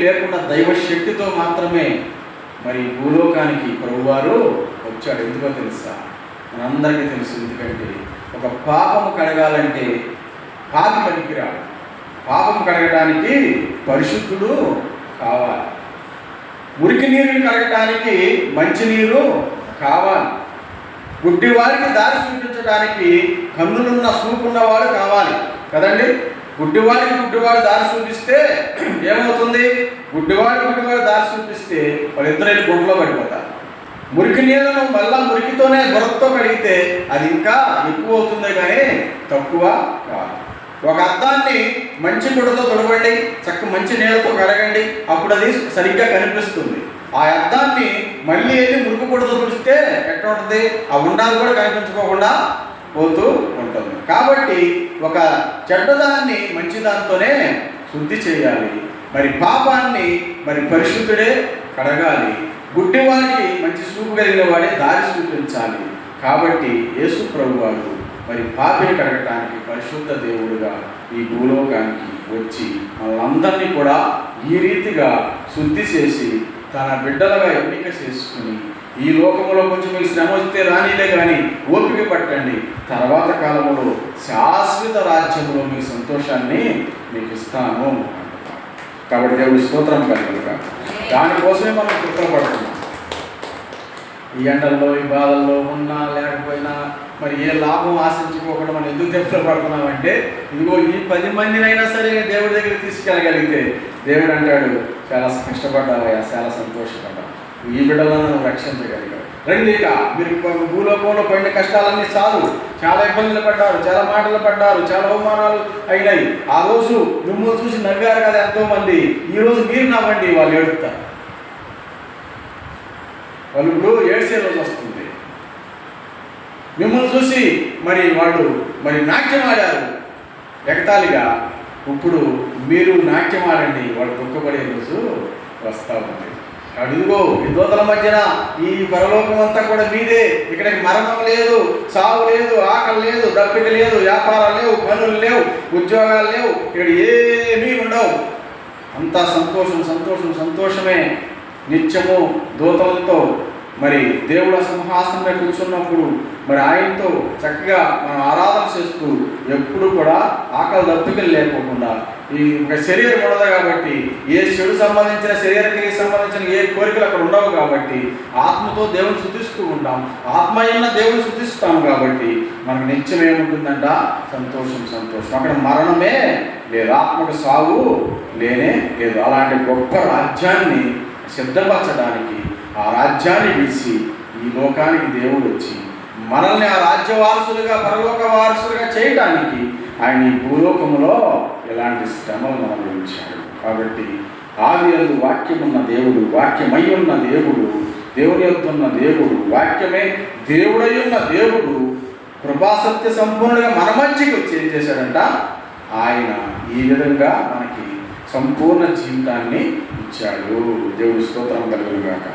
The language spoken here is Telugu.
లేకుండా దైవ శక్తితో మాత్రమే మరి భూలోకానికి ప్రభువారు వచ్చాడు. ఎందుకో తెలుసా? మనందరికీ తెలుసు. ఎందుకంటే ఒక పాపము కడగాలంటే పాపి పనికిరాడు. పాపం కడగడానికి పరిశుద్ధుడు కావాలి. మురికి నీరుని కడగటానికి మంచినీరు కావాలి. గుడ్డివారికి దారి చూపించడానికి కన్నులున్న చూపున్నవాడు కావాలి. కదండి? గుడ్డివాడికి గుడ్డివాడు దారి చూపిస్తే ఏమవుతుంది? గుడ్డివాడు గుడ్డివాడు దారి చూపిస్తే వాళ్ళిద్దరు గుడ్లో పడిపోతారు. మురికి నీళ్ళను మళ్ళా మురికితోనే బురదతో కడిగితే అది ఇంకా ఎక్కువ అవుతుంది కానీ తక్కువ కాదు. ఒక అద్దాన్ని మంచి గుడ్డతో తొడవండి చక్క మంచి నీళ్ళతో కడగండి అప్పుడు అది సరిగ్గా కనిపిస్తుంది. ఆ అద్దాన్ని మళ్ళీ వెళ్ళి మురుగు గుడ్డతో తుడిస్తే ఎట్లా ఉంటుంది ఆ ఉండాలు కూడా కనిపించుకోకుండా పోతూ కాబట్టి ఒక చెడ్డదాన్ని మంచిదాంతోనే శుద్ధి చేయాలి. మరి పాపాన్ని మరి పరిశుద్ధుడే కడగాలి. గుడ్డివాడికి మంచి చూపు కలిగిన వాడే దారి చూపించాలి. కాబట్టి యేసు ప్రభు వారు మరి పాపిని కడగటానికి పరిశుద్ధ దేవుడుగా ఈ భూలోకానికి వచ్చి మనందరినీ కూడా ఈ రీతిగా శుద్ధి చేసి తన బిడ్డలుగా ఎన్నిక చేసుకుని ఈ లోకంలో కొంచెం మీకు శ్రమ వస్తే రానిలే కానీ ఓపిక పట్టండి. తర్వాత కాలంలో శాశ్వత రాజ్యంలో మీ సంతోషాన్ని మీకు ఇస్తాను. కాబట్టి దేవుడు స్తోత్రం కలుగుగా దానికోసమే మనం కృతపడుతున్నాం ఈ ఎండల్లో ఈ బాధల్లో ఉన్నా లేకపోయినా మరి ఏ లాభం ఆశించుకోకుండా మనం ఎందుకు దెబ్బలు పడుతున్నామంటే ఇదిగో ఈ పది మందినైనా సరే దేవుడి దగ్గర తీసుకెళ్ళగలిగితే దేవుడు అంటాడు చాలా కష్టపడ్డావయ్యా చాలా సంతోషపడ్డావు. ఈ బిడ్డలను రక్షించగలిగాడు రక్షించగలిగావు రండి ఇక మీరు భూలోకంలో పడిన కష్టాలన్నీ చాలు. చాలా ఇబ్బందులు పడ్డారు చాలా మాటలు పడ్డారు చాలా అవమానాలు అయినాయి. ఆ రోజు మిమ్మల్ని చూసి నవ్వారు కదా ఎంతో మంది ఈ రోజు మీరు నవ్వండి వాళ్ళు ఏడుస్తారు వాళ్ళు ఇప్పుడు ఏడ్చే రోజు వస్తుంది. మిమ్మల్ని చూసి మరి వాళ్ళు మరి నాట్యం ఆడారు. ఎగతాళిగా ఇప్పుడు మీరు నాట్యం ఆడండి వాళ్ళు దుఃఖపడే రోజు వస్తా ఉంది. అడుగుగో ఈ దూతల మధ్యన ఈ పరలోకం అంతా కూడా మీదే. ఇక్కడికి మరణం లేదు సావు లేదు ఆకలి లేదు దప్పిక లేదు వ్యాపారాలు లేవు పనులు లేవు ఉద్యోగాలు లేవు ఇక్కడ ఏమీ ఉండవు. అంతా సంతోషం సంతోషం సంతోషమే నిత్యము దూతలతో. మరి దేవుడు సింహాసనంలో కూర్చున్నప్పుడు మరి ఆయనతో చక్కగా మనం ఆరాధన చేస్తూ ఎప్పుడు కూడా ఆకలి దప్పికలు లేకుండా ఈ ఒక శరీరం ఉండదు కాబట్టి ఏ చెడు సంబంధించిన శరీరానికి సంబంధించిన ఏ కోరికలు అక్కడ ఉండవు కాబట్టి ఆత్మతో దేవుని శుద్ధిస్తూ ఉంటాం. ఆత్మ అయిన దేవుని శుద్ధిస్తాం కాబట్టి మనకు నిత్యం ఏముంటుందంట? సంతోషం సంతోషం. అక్కడ మరణమే లేదు. ఆత్మకు సాగు లేనే లేదు. అలాంటి గొప్ప రాజ్యాన్ని సిద్ధపరచడానికి ఆ రాజ్యాన్ని విడిచి ఈ లోకానికి దేవుడు వచ్చి మనల్ని ఆ రాజ్య వారసులుగా పరలోక వారసులుగా చేయడానికి ఆయన ఈ భూలోకంలో ఎలాంటి శ్రమలు అనుభవించాడు. కాబట్టి ఆది వాక్యమున్న దేవుడు వాక్యమై ఉన్న దేవుడు దేవుని యొక్క ఉన్న దేవుడు వాక్యమే దేవుడై ఉన్న దేవుడు కృపాసత్య సంపూర్ణంగా మన మధ్యకి వచ్చి ఏం చేశాడంట? ఆయన ఈ విధంగా మనకి సంపూర్ణ జీవితాన్ని ఇచ్చాడు. దేవుడి స్తోత్రం కలుగుగాక